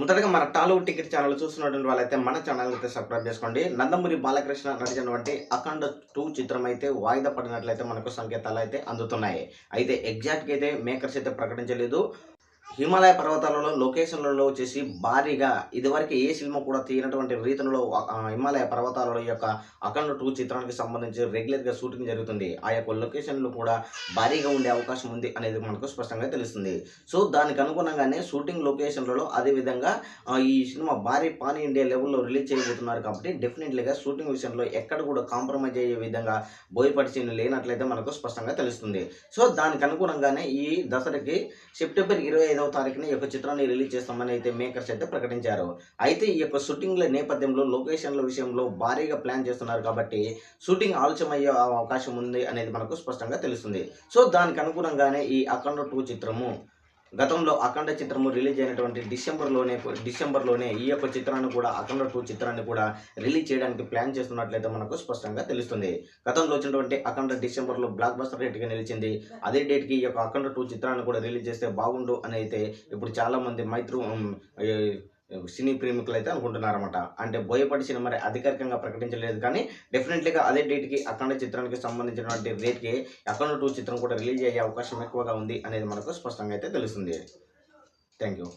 మొదటగా మన Tollywood ticket channel చూస్తున్నటువంటి వాళ్ళైతే మన ఛానల్ అయితే సబ్స్క్రైబ్ చేసుకోండి. నందమూరి బాలకృష్ణ నటించినటువంటి అఖండ టూ చిత్రం అయితే వాయిదా పడినట్లయితే మనకు సంకేతాలు అయితే అందుతున్నాయి. అయితే ఎగ్జాక్ట్గా అయితే మేకర్స్ అయితే ప్రకటించలేదు. హిమాలయ పర్వతాలలో లొకేషన్లలో వచ్చేసి భారీగా ఇదివరకు ఏ సినిమా కూడా తీయనటువంటి రీతిలో హిమాలయ పర్వతాలలో యొక్క అఖండ టూ చిత్రానికి సంబంధించి రెగ్యులర్గా షూటింగ్ జరుగుతుంది. ఆ యొక్క లొకేషన్లు కూడా భారీగా ఉండే అవకాశం ఉంది అనేది మనకు స్పష్టంగా తెలుస్తుంది. సో దానికి అనుగుణంగానే షూటింగ్ లొకేషన్లలో అదేవిధంగా ఈ సినిమా భారీ పాన్ ఇండియా లెవెల్లో రిలీజ్ చేయబోతున్నారు కాబట్టి డెఫినెట్లీగా షూటింగ్ విషయంలో ఎక్కడ కూడా కాంప్రమైజ్ అయ్యే విధంగా బోయపడిచిన లేనట్లయితే మనకు స్పష్టంగా తెలుస్తుంది. సో దానికి అనుగుణంగానే ఈ దసరాకి సెప్టెంబర్ ఇరవై ఐదవ తారీఖున ఈ యొక్క చిత్రాన్ని రిలీజ్ చేస్తామని అయితే మేకర్స్ అయితే ప్రకటించారు. అయితే ఈ యొక్క షూటింగ్ల నేపథ్యంలో లొకేషన్ల విషయంలో భారీగా ప్లాన్ చేస్తున్నారు కాబట్టి షూటింగ్ ఆలస్యమయ్యే అవకాశం ఉంది అనేది మనకు స్పష్టంగా తెలుస్తుంది. సో దానికి అనుగుణంగానే ఈ అఖండ టూ చిత్రము గతంలో అఖండ చిత్రము రిలీజ్ అయినటువంటి డిసెంబర్లోనే డిసెంబర్లోనే ఈ యొక్క చిత్రాన్ని కూడా అఖండ టూ చిత్రాన్ని కూడా రిలీజ్ చేయడానికి ప్లాన్ చేస్తున్నట్లయితే మనకు స్పష్టంగా తెలుస్తుంది. గతంలో వచ్చినటువంటి అఖండ డిసెంబర్లో బ్లాక్ బస్టర్ డేట్గా నిలిచింది. అదే డేట్కి ఈ యొక్క అఖండ టూ చిత్రాన్ని కూడా రిలీజ్ చేస్తే బాగుండు అని అయితే ఇప్పుడు చాలామంది మైత్రు సినీ ప్రేమికులు అయితే అనుకుంటున్నారన్నమాట. అంటే బోయపాటి సినిమా మరి అధికారికంగా ప్రకటించలేదు కానీ డెఫినెట్లీగా అదే డేట్కి అఖండ చిత్రానికి సంబంధించినటువంటి రేట్కి అఖండ టూ చిత్రం కూడా రిలీజ్ అయ్యే అవకాశం ఎక్కువగా ఉంది అనేది మనకు స్పష్టంగా అయితే తెలుస్తుంది. Thank you